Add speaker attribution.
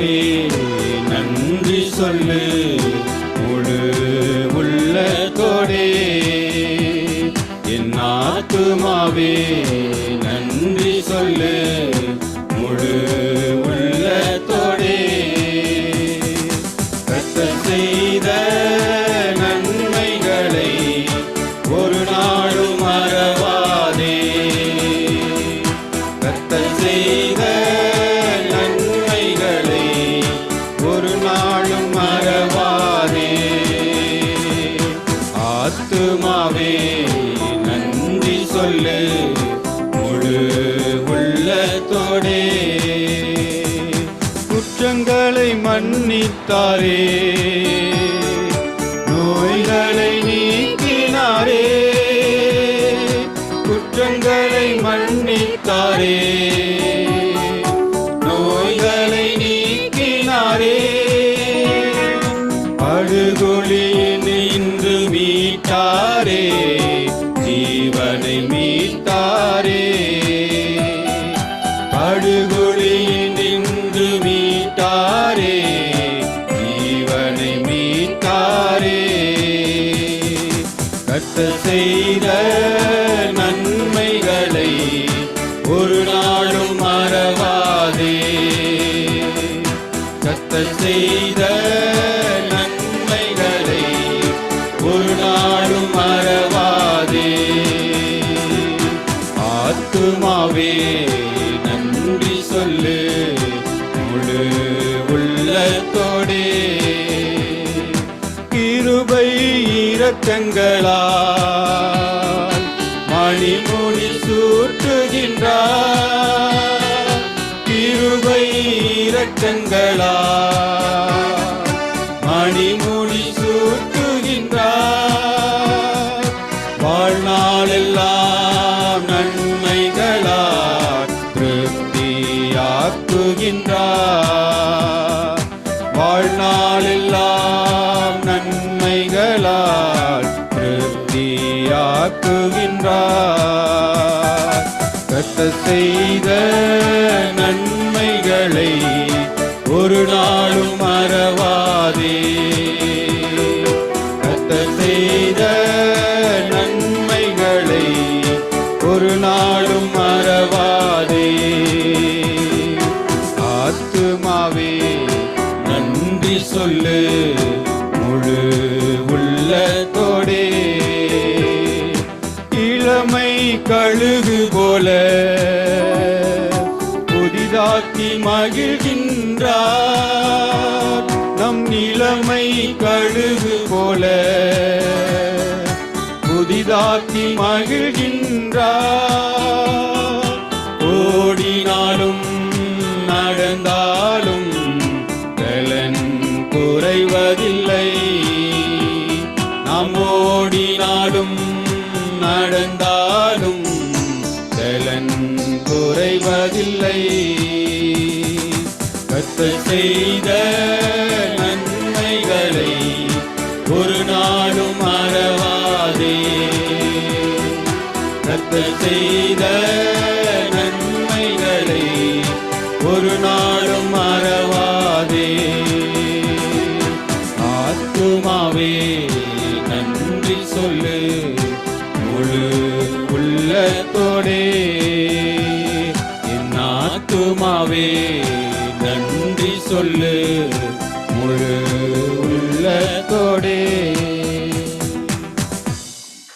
Speaker 1: இயேசுவே நன்றி சொல்லு. முழு உள்ளத்தோடே என் ஆத்துமாவே நன்றி சொல்லு முழு உள்ளத்தோடே. குற்றங்களை மன்னித்தாரே. நோய்களை நீக்கினாரே. குற்றங்களை மன்னித்தாரே. நோய்களை நீக்கினாரே. படுகொலியில் இன்று மீட்டார். கத்த செய்த நன்மைகளை ஒரு நாளும் மறவாதே. கத்த செய்த நன்மைகளை ஒரு நாளும் மறவாதே. ஆத்துமாவே இரக்கங்களா மணிமுடி சூட்டுகின்றார். கிருபை இரக்கங்களால் திருப்தியாக்குகின்றார் கத்த செய்த நன்மைகளை ஒரு நாளும் மறவாதே. கத்த செய்த நன்மைகளை ஒரு நாளும் மறவாதே. ஆத்துமாவே நன்றி சொல்லு. கழுகு போல புதிதாக்கி மகிழ்கின்றார். நம் நிலைமை கழுகு போல புதிதாக்கி மகிழ்கின்றார். ஓடினாலும் நடந்தாலும் பலன் குறைவதில்லை. குறைவதில்லை. கத்த செய்த நன்மைகளை ஒரு நாளும் மறவாதே. கத்த செய்த நன்மைகளை ஒரு நாளும் மறவாதே. ஆத்துமாவே நன்றி சொல்லு. முழு உள்ளத்தோடே ஆத்துமாவே நன்றி சொல்லு முழு உள்ளத்தோடே.